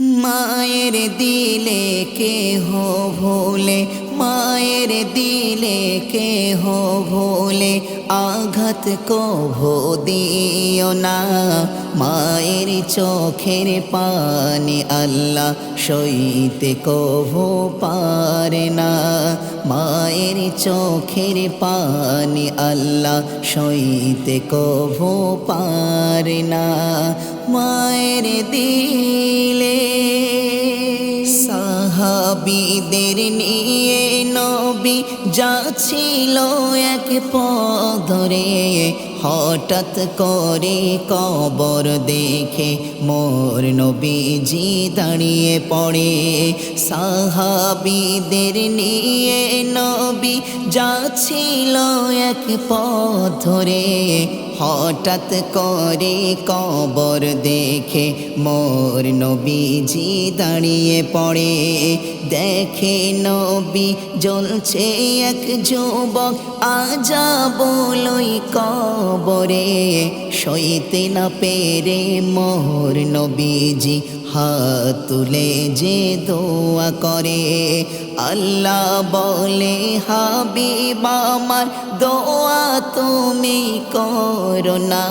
মায়ের দিলে কে হো ভোলে, মায়ের দিলে কে হো ভোলে, আঘাত কভো দিও না। মায়ের চোখের পানি আল্লাহ সইতে কভো পারে না। মায়ের চোখের পানি আল্লাহ সইতে কভো পারে না। মায়ের দিলে। সাহাবিদের নিয়ে নবী যাচ্ছিল এক পদরে হঠাৎ করে কবর দেখে মোর নবীজি দাঁড়িয়ে পড়ে। সাহাবিদের নিয়ে নবী যাচ্ছিল এক পথ ধরে। হঠাৎ করে কবর দেখে মোর নবীজি দাঁড়িয়ে পড়ে। দেখে নবী জ্বলছে এক যুবক আজা বলই কবরে সইতে না পেরে মোর নবীজি হাত তুলে যে দোয়া করে, আল্লাহ বলে, হাবিব আমার দোয়া তুমি করো না,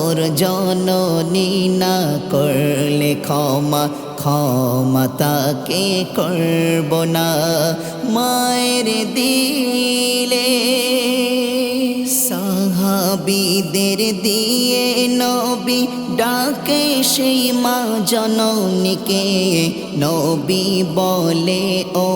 ওর জননী না করলে ক্ষমা ক্ষমা তাকে করব না, মায়ের দিলে সাহাবিদের দিয়ে নবী ডাকে সেই মা জননীকে। নবী বলে ও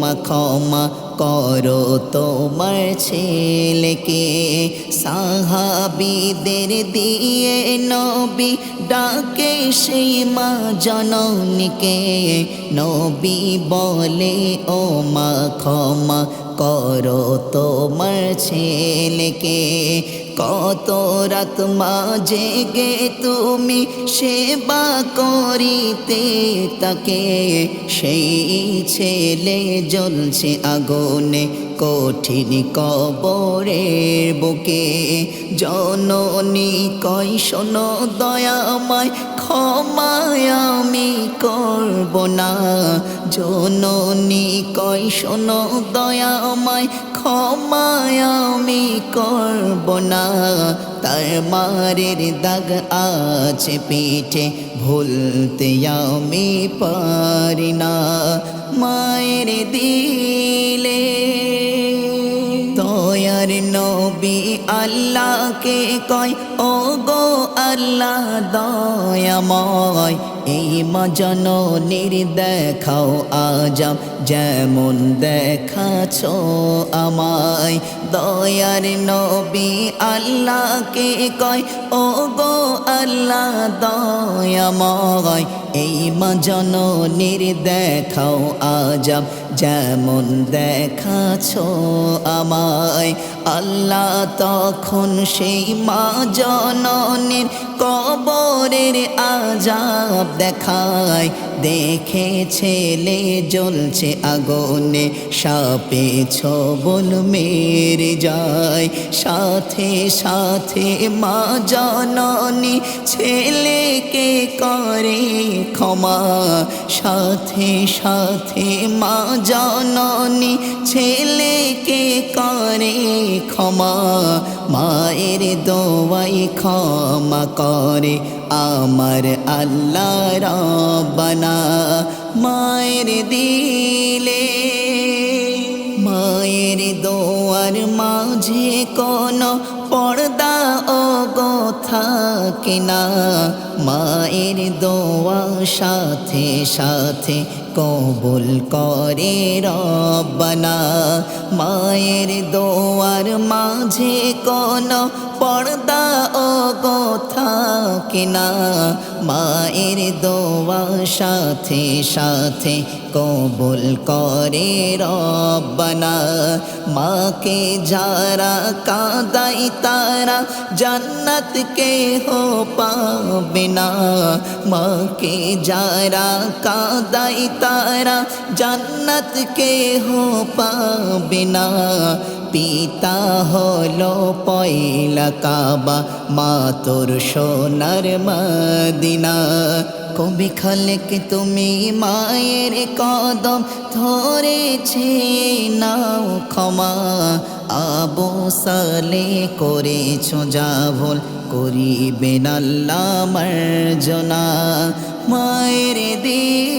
মা ক্ষমা করো তোমার ছেলেকে। সাহাবিদের দিয়ে নবী ডাকে সেই মা জননীকে। নবী বলে, ও মা, ক্ষমা করো তোমার ছেলেকে। কত রাত মাঝে গে তুমি সেবা করিতে তাকে সেই ছেলে জ্বলছে আগুনে। কঠিন কবরের বুকে, জননী কই শোনো দয়াময় ক্ষমায় আমি করব না। জননী কই শোনো দয়াময় ক্ষমায় আমি করব না। তার মারের দাগ আছে পিঠে, ভুলতে আমি পারি না। মায়ের দিলে নবী আল্লাহকে কয় ও গো আল্লাহ দয়াময়, এই মজননির দেখাও আজাম যেমন দেখাছ আমায়। দয়ার নবী আল্লাহকে কয় ও গো আল্লাহ দয়াময়, এই মজননির দেখাও আজাব যেমন দেখাছ আমায়। আল্লাহ তখন সেই মা জননের কবরের আজাব দেখায়। দেখে ছেলে জ্বলছে আগুনে, সাপে ছবল মেরে যায়। সাথে সাথে মা জননী ছেলেকে করে ক্ষমা। সাথে সাথে মা জননী ছেলেকে করে ক্ষমা, মায়ের দোয়াই ক্ষমা করে আমার আল্লাহ রব্বানা। মায়ের দিলে, মায়ের দোয়ার মাঝে কোন পর্দা ও থাকে না। মায়ের দোয়া সাথে সাথে কবুল করে রব্বানা। মায়ের দোয়ার মাঝে কোন পর্দা ও থাকে না। মায়ের দোয়া সাথে সাথে কবুল করে রব্বানা। মাকে যারা কাদাই তারা জান্নাত কে হো পাবে না। মাকে যারা কাদাই তারা জান্নাত কে হো পাবে না। পিতা হলো পয়লা কাবা, মা তোর সোনার মদিনা। কবি খালেক তুমি মায়ের কদম ধরেছে, নাও ক্ষমা। আবু সালে করেছ যা ভুল, করিবেন আল্লাহ মার্জনা। মায়ের দিলে